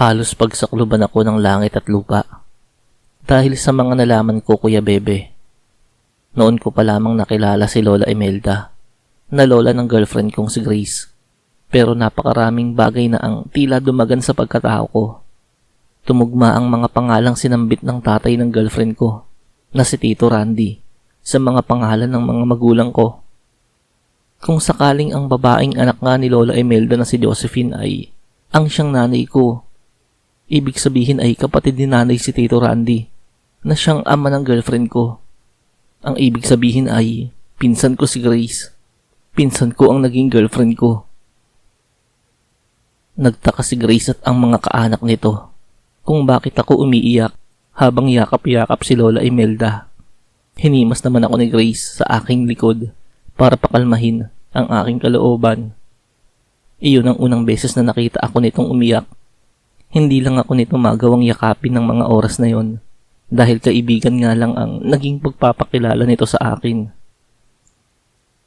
Halos pagsakluban ako ng langit at lupa. Dahil sa mga nalaman ko, Kuya Bebe. Noon ko pa lamang nakilala si Lola Imelda, na lola ng girlfriend kong si Grace. Pero napakaraming bagay na ang tila dumagan sa pagkatao ko. Tumugma ang mga pangalang sinambit ng tatay ng girlfriend ko, na si Tito Randy, sa mga pangalan ng mga magulang ko. Kung sakaling ang babaeng anak nga ni Lola Imelda na si Josephine ay ang siyang nanay ko, ibig sabihin ay kapatid ni nanay si Tito Randy, na siyang ama ng girlfriend ko. Ang ibig sabihin ay pinsan ko si Grace. Pinsan ko ang naging girlfriend ko. Nagtaka si Grace at ang mga kaanak nito kung bakit ako umiiyak habang yakap-yakap si Lola Imelda. Hinimas naman ako ni Grace sa aking likod para pakalmahin ang aking kalooban. Iyon ang unang beses na nakita ako nitong umiyak. Hindi lang ako nito magawang yakapin ng mga oras na yon dahil kaibigan nga lang ang naging pagpapakilala nito sa akin.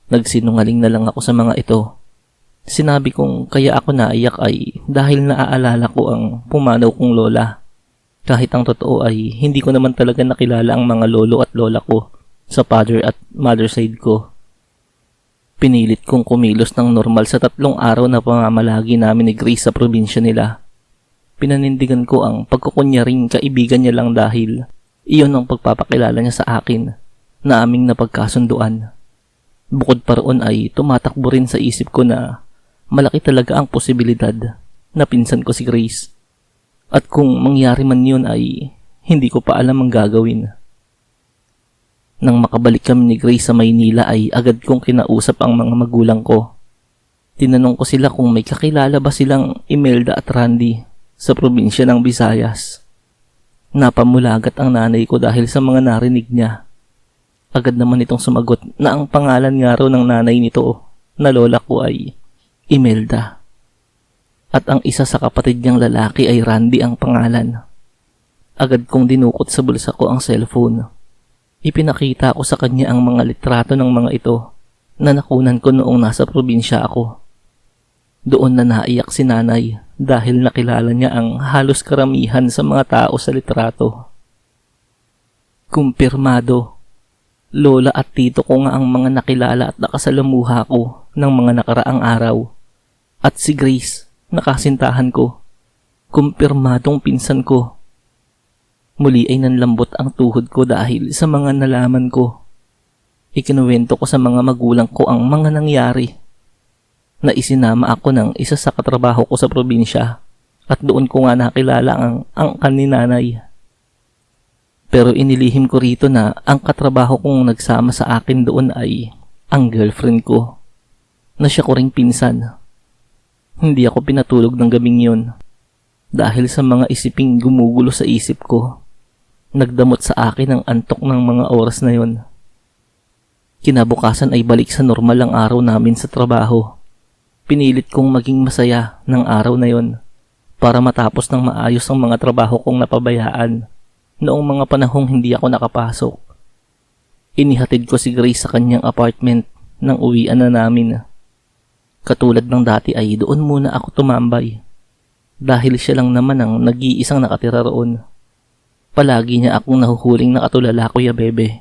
Nagsinungaling na lang ako sa mga ito. Sinabi kong kaya ako naiyak ay dahil naaalala ko ang pumanaw kong lola. Kahit ang totoo ay hindi ko naman talaga nakilala ang mga lolo at lola ko sa father at mother side ko. Pinilit kong kumilos ng normal sa tatlong araw na pamamalagi namin ni Grace sa probinsya nila. Pinanindigan ko ang pagkukunyaring kaibigan niya lang dahil iyon ang pagpapakilala niya sa akin na aming napagkasunduan. Bukod pa roon ay tumatakbo rin sa isip ko na malaki talaga ang posibilidad na pinsan ko si Grace. At kung mangyari man yun ay hindi ko pa alam ang gagawin. Nang makabalik kami ni Grace sa Maynila ay agad kong kinausap ang mga magulang ko. Tinanong ko sila kung may kakilala ba silang Imelda at Randy sa probinsya ng Visayas. Napamulagat ang nanay ko dahil sa mga narinig niya. Agad naman itong sumagot na ang pangalan nga raw ng nanay nito na lola ko ay Imelda. At ang isa sa kapatid niyang lalaki ay Randy ang pangalan. Agad kong dinukot sa bulsa ko ang cellphone. Ipinakita ko sa kanya ang mga litrato ng mga ito na nakunan ko noong nasa probinsya ako. Doon na naiyak si nanay dahil nakilala niya ang halos karamihan sa mga tao sa litrato. Kumpirmado, lola at tito ko nga ang mga nakilala at nakasalamuha ko ng mga nakaraang araw. At si Grace, nakasintahan ko, kumpirmadong pinsan ko. Muli ay nanlambot ang tuhod ko dahil sa mga nalaman ko. Ikinuwento ko sa mga magulang ko ang mga nangyari na isinama ako ng isa sa katrabaho ko sa probinsya at doon ko nga nakilala ang angkan ni nanay. Pero inilihim ko rito na ang katrabaho kong nagsama sa akin doon ay ang girlfriend ko na siya ko ring pinsan. Hindi ako pinatulog ng gabing yun dahil sa mga isiping gumugulo sa isip ko. Nagdamot sa akin ang antok ng mga oras na yon. Kinabukasan ay balik sa normal ang araw namin sa trabaho. Pinilit kong maging masaya ng araw na yon para matapos ng maayos ang mga trabaho kong napabayaan noong mga panahong hindi ako nakapasok. Inihatid ko si Grace sa kanyang apartment nang uwian na namin. Katulad ng dati ay doon muna ako tumambay dahil siya lang naman ang nag-iisang nakatira roon. Palagi niya akong nahuhuling nakatulala kuya bebe.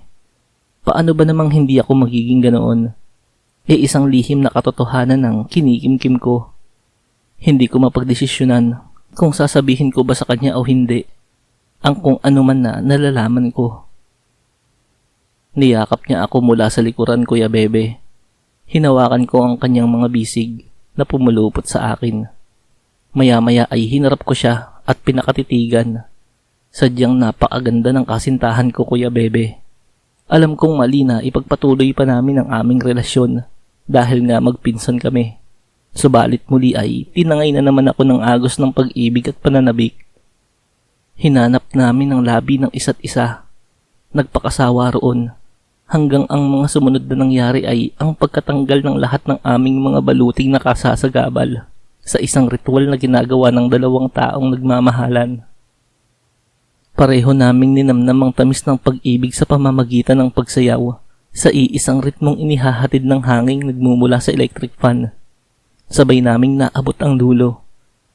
Paano ba namang hindi ako magiging ganoon? E isang lihim na katotohanan ng kinikimkim ko. Hindi ko mapagdesisyonan kung sasabihin ko ba sa kanya o hindi ang kung ano man na nalalaman ko. Niyakap niya ako mula sa likuran kuya bebe. Hinawakan ko ang kanyang mga bisig na pumulupot sa akin. Maya-maya ay hinarap ko siya at pinakatitigan. Sadyang napakaganda ng kasintahan ko kuya bebe. Alam kong mali na ipagpatuloy pa namin ang aming relasyon dahil nga magpinsan kami. Subalit muli ay tinangay na naman ako ng agos ng pag-ibig at pananabik. Hinanap namin ang labi ng isa't isa. Nagpakasawa roon hanggang ang mga sumunod na nangyari ay ang pagkatanggal ng lahat ng aming mga baluting nakasasagabal sa isang ritual na ginagawa ng dalawang taong nagmamahalan. Pareho naming ninamnam ang tamis ng pag-ibig sa pamamagitan ng pagsayaw sa iisang ritmong inihahatid ng hanging nagmumula sa electric fan. Sabay naming naabot ang dulo.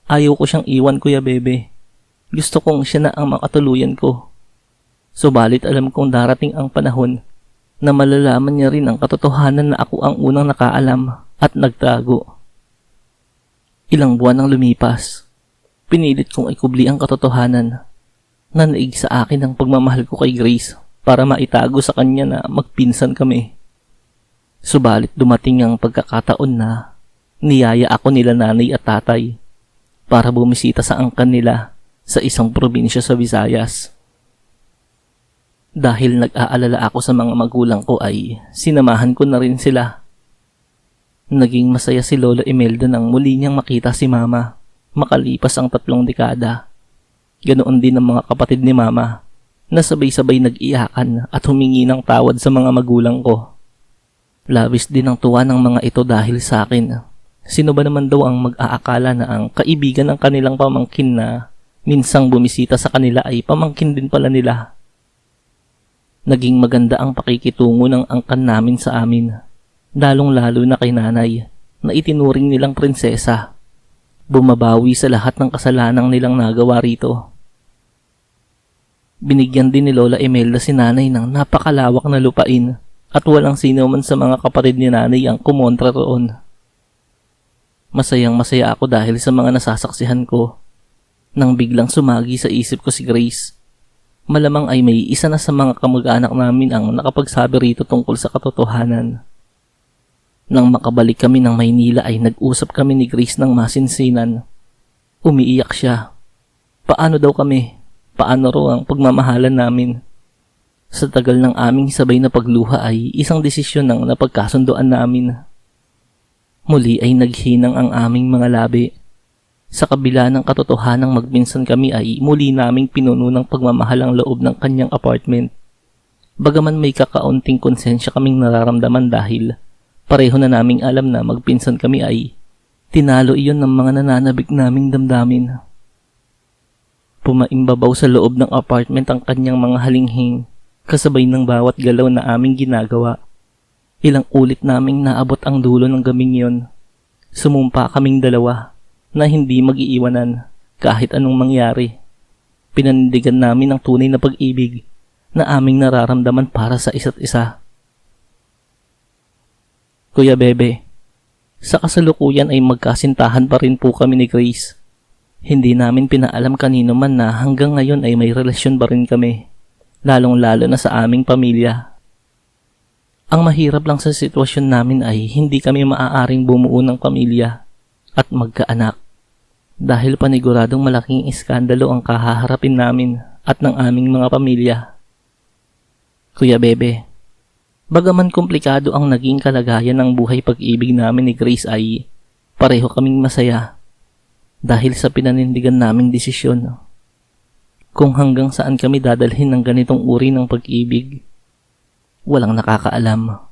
Ayaw ko siyang iwan, Kuya Bebe. Gusto kong siya na ang makatuluyan ko. Subalit alam kong darating ang panahon na malalaman niya rin ang katotohanan na ako ang unang nakaalam at nagtago. Ilang buwan ang lumipas. Pinilit kong ikubli ang katotohanan na naig sa akin ang pagmamahal ko kay Grace para maitago sa kanya na magpinsan kami. Subalit dumating ang pagkakataon na niyaya ako nila nanay at tatay para bumisita sa angkan nila sa isang probinsya sa Visayas. Dahil nag-aalala ako sa mga magulang ko ay sinamahan ko na rin sila. Naging masaya si Lola Imelda nang muli niyang makita si Mama makalipas ang tatlong dekada. Ganoon din ang mga kapatid ni Mama na sabay-sabay nag-iyakan at humingi ng tawad sa mga magulang ko. Labis din ang tuwa ng mga ito dahil sa akin. Sino ba naman daw ang mag-aakala na ang kaibigan ng kanilang pamangkin na minsang bumisita sa kanila ay pamangkin din pala nila? Naging maganda ang pakikitungo ng angkan namin sa amin, lalong-lalo na kay nanay, na itinuring nilang prinsesa. Bumabawi sa lahat ng kasalanang nilang nagawa rito. Binigyan din ni Lola Imelda si nanay ng napakalawak na lupain at walang sino man sa mga kapatid ni nanay ang kumontra roon. Masayang masaya ako dahil sa mga nasasaksihan ko. Nang biglang sumagi sa isip ko si Grace. Malamang ay may isa na sa mga kamag-anak namin ang nakapagsabi rito tungkol sa katotohanan. Nang makabalik kami ng Maynila ay nag-usap kami ni Grace ng masinsinan. Umiiyak siya. Paano daw kami? Paano raw ang pagmamahalan namin? Sa tagal ng aming sabay na pagluha ay isang desisyon ng napagkasundoan namin. Muli ay naghinang ang aming mga labi. Sa kabila ng katotohanang magminsan kami ay muli naming pinuno ng pagmamahal ang loob ng kanyang apartment. Bagaman may kakaunting konsensya kaming nararamdaman dahil pareho na naming alam na magpinsan kami ay tinalo iyon ng mga nananabik naming damdamin. Pumaimbabaw sa loob ng apartment ang kanyang mga halinghing kasabay ng bawat galaw na aming ginagawa. Ilang ulit naming naabot ang dulo ng gabing yon. Sumumpa kaming dalawa na hindi mag-iiwanan kahit anong mangyari. Pinanindigan namin ang tunay na pag-ibig na aming nararamdaman para sa isa't isa. Kuya Bebe, sa kasalukuyan ay magkasintahan pa rin po kami ni Grace. Hindi namin pinaalam kanino man na hanggang ngayon ay may relasyon pa rin kami, lalong-lalo na sa aming pamilya. Ang mahirap lang sa sitwasyon namin ay hindi kami maaaring bumuo ng pamilya at magkaanak dahil paniguradong malaking iskandalo ang kahaharapin namin at ng aming mga pamilya. Kuya Bebe, bagaman komplikado ang naging kalagayan ng buhay pag-ibig namin ni Grace ay pareho kaming masaya dahil sa pinanindigan naming desisyon. Kung hanggang saan kami dadalhin ng ganitong uri ng pag-ibig, walang nakakaalam.